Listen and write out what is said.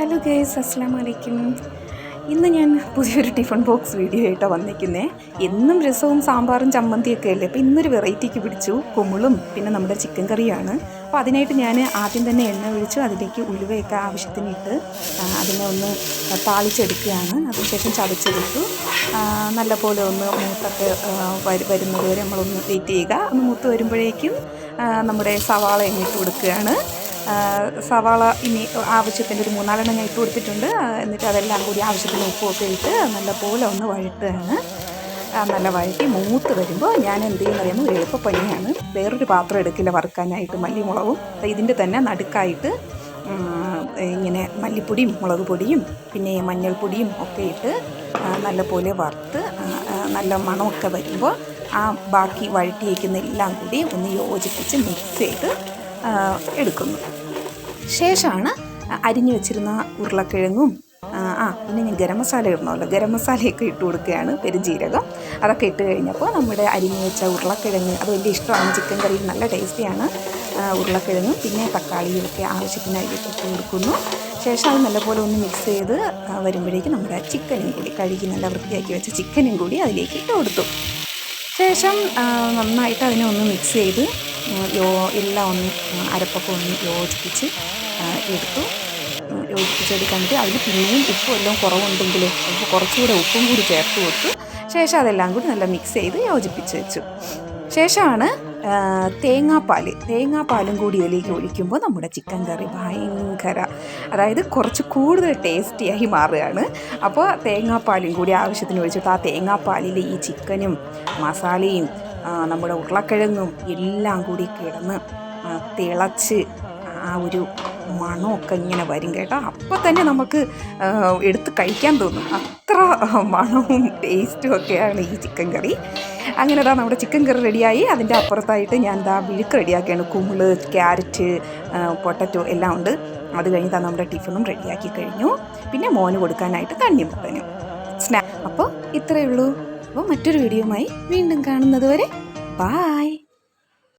Hello guys അസ്സാം വലൈക്കും ഇന്ന് ഞാൻ പുതിയൊരു ടിഫൺ ബോക്സ് വീഡിയോ ആയിട്ടാണ് വന്നിരിക്കുന്നത് എന്നും രസവും സാമ്പാറും ചമ്മന്തിയൊക്കെ അല്ലേ? അപ്പോൾ ഇന്നൊരു വെറൈറ്റിക്ക് പിടിച്ചു. കുമിളും പിന്നെ നമ്മുടെ ചിക്കൻ കറിയാണ് അപ്പോൾ അതിനായിട്ട് ഞാൻ ആദ്യം തന്നെ എണ്ണ ഒഴിച്ചു അതിലേക്ക് ഉലുവയൊക്കെ ആവശ്യത്തിന് ഇട്ട് അതിനെ ഒന്ന് താളിച്ചെടുക്കുകയാണ്. അതിനുശേഷം ചതച്ചെടുത്തു. നല്ല നല്ലപോലെ ഒന്ന് മൂത്തൊക്കെ വരു- വരുന്നത് വരെ നമ്മളൊന്ന് വെയിറ്റ് ചെയ്യുക. ഒന്ന് മൂത്ത് വരുമ്പോഴേക്കും നമ്മുടെ സവാള എണ്ണിട്ട് കൊടുക്കുകയാണ്. സവാള ഇനി ആവശ്യത്തിന് ഒരു മൂന്നാലെണ്ണം ഞാൻ ഇട്ട് കൊടുത്തിട്ടുണ്ട്. എന്നിട്ട് അതെല്ലാം കൂടി ആവശ്യത്തിന് ഉപ്പൊക്കെ ഇട്ട് നല്ലപോലെ ഒന്ന് വഴട്ടുകയാണ് നല്ല വഴറ്റി മൂത്ത് വരുമ്പോൾ ഞാൻ എന്ത് ചെയ്യുന്ന പറയുന്നത് ഒരു എളുപ്പപ്പണിയാണ്. വേറൊരു പാത്രം എടുക്കില്ല വറുക്കാനായിട്ട് മല്ലിമുളകും ഇതിന്റെ തന്നെ നടുക്കായിട്ട് ഇങ്ങനെ മല്ലിപ്പൊടിയും മുളക് പൊടിയും പിന്നെ മഞ്ഞൾപ്പൊടിയും ഒക്കെ ഇട്ട് നല്ലപോലെ വറുത്ത് നല്ല മണമൊക്കെ വരുമ്പോൾ ആ ബാക്കി വഴറ്റിയേക്കുന്ന എല്ലാം കൂടി ഒന്ന് യോജിപ്പിച്ച് മിക്സ് ചെയ്ത് എടുക്കുന്നു. ശേഷമാണ് അരിഞ്ഞു വെച്ചിരുന്ന ഉരുളക്കിഴങ്ങും ആ, പിന്നെ ഞാൻ ഗരം മസാല ഇടണമല്ലോ. ഗരം മസാലയൊക്കെ ഇട്ട് കൊടുക്കുകയാണ് പെരുജീരകം. അതൊക്കെ ഇട്ട് കഴിഞ്ഞപ്പോൾ നമ്മുടെ അരിഞ്ഞു വെച്ച ഉരുളക്കിഴങ്ങ് അത് വലിയ ഇഷ്ടമാണ്. ചിക്കൻ കറി നല്ല ടേസ്റ്റിയാണ് ഉരുളക്കിഴങ്ങും. പിന്നെ തക്കാളിയും ഒക്കെ ആവശ്യത്തിന് ഇട്ട് കൊടുക്കുന്നു. ശേഷം അത് നല്ലപോലെ ഒന്ന് മിക്സ് ചെയ്ത് വരുമ്പോഴേക്കും നമ്മുടെ ചിക്കനും കൂടി കഴുകി നല്ല വൃത്തിയാക്കി വെച്ച ചിക്കനും കൂടി അതിലേക്ക് ഇട്ട് കൊടുത്തു. ശേഷം നന്നായിട്ട് അതിനെ ഒന്ന് മിക്സ് ചെയ്ത് എല്ലാം ഒന്ന് അരപ്പൊക്കെ ഒന്ന് യോജിപ്പിച്ച് എടുത്തു. യോജിപ്പിച്ചെടുക്കാൻ വേണ്ടി അതിൽ പിന്നെയും ഉപ്പും എല്ലാം കുറവുണ്ടെങ്കിൽ നമുക്ക് കുറച്ചുകൂടെ ഉപ്പും കൂടി ചേർത്ത് കൊടുത്തു. ശേഷം അതെല്ലാം കൂടി നല്ല മിക്സ് ചെയ്ത് യോജിപ്പിച്ച് വെച്ചു. ശേഷമാണ് തേങ്ങാപ്പാൽ തേങ്ങാപ്പാലും. കൂടി ഇതിലേക്ക് ഒഴിക്കുമ്പോൾ നമ്മുടെ ചിക്കൻ കറി ഭയങ്കര അതായത് കുറച്ച് കൂടുതൽ ടേസ്റ്റിയായി മാറുകയാണ്. അപ്പോൾ തേങ്ങാപ്പാലും കൂടി ആവശ്യത്തിന് ഒഴിച്ചിട്ട് ആ തേങ്ങാപ്പാലിൽ ഈ ചിക്കനും മസാലയും നമ്മുടെ ഉരുളക്കിഴങ്ങും എല്ലാം കൂടി കിടന്ന് തിളച്ച് ആ ഒരു മണമൊക്കെ ഇങ്ങനെ വരും കേട്ടോ. അപ്പോൾ തന്നെ നമുക്ക് എടുത്ത് കഴിക്കാൻ തോന്നും. അത്ര മണവും ടേസ്റ്റും ഒക്കെയാണ് ഈ ചിക്കൻ കറി അങ്ങനെ ഇതാ നമ്മുടെ ചിക്കൻ കറി റെഡിയായി അതിന്റെ അപ്പുറത്തായിട്ട് ഞാൻ ദാ വിഴുക്ക് റെഡിയാക്കിയാണ് കുമിൾ ക്യാരറ്റ് പൊട്ടറ്റോ എല്ലാം ഉണ്ട്. അത് കഴിഞ്ഞ് താ നമ്മുടെ ടിഫിനും റെഡിയാക്കി കഴിഞ്ഞു. പിന്നെ മോന് കൊടുക്കാനായിട്ട് തണ്ണിമത്തനും സ്നാ അപ്പോൾ ഇത്രയേ ഉള്ളൂ. അപ്പോൾ മറ്റൊരു വീഡിയോയുമായി വീണ്ടും കാണുന്നത് വരെ ബായ്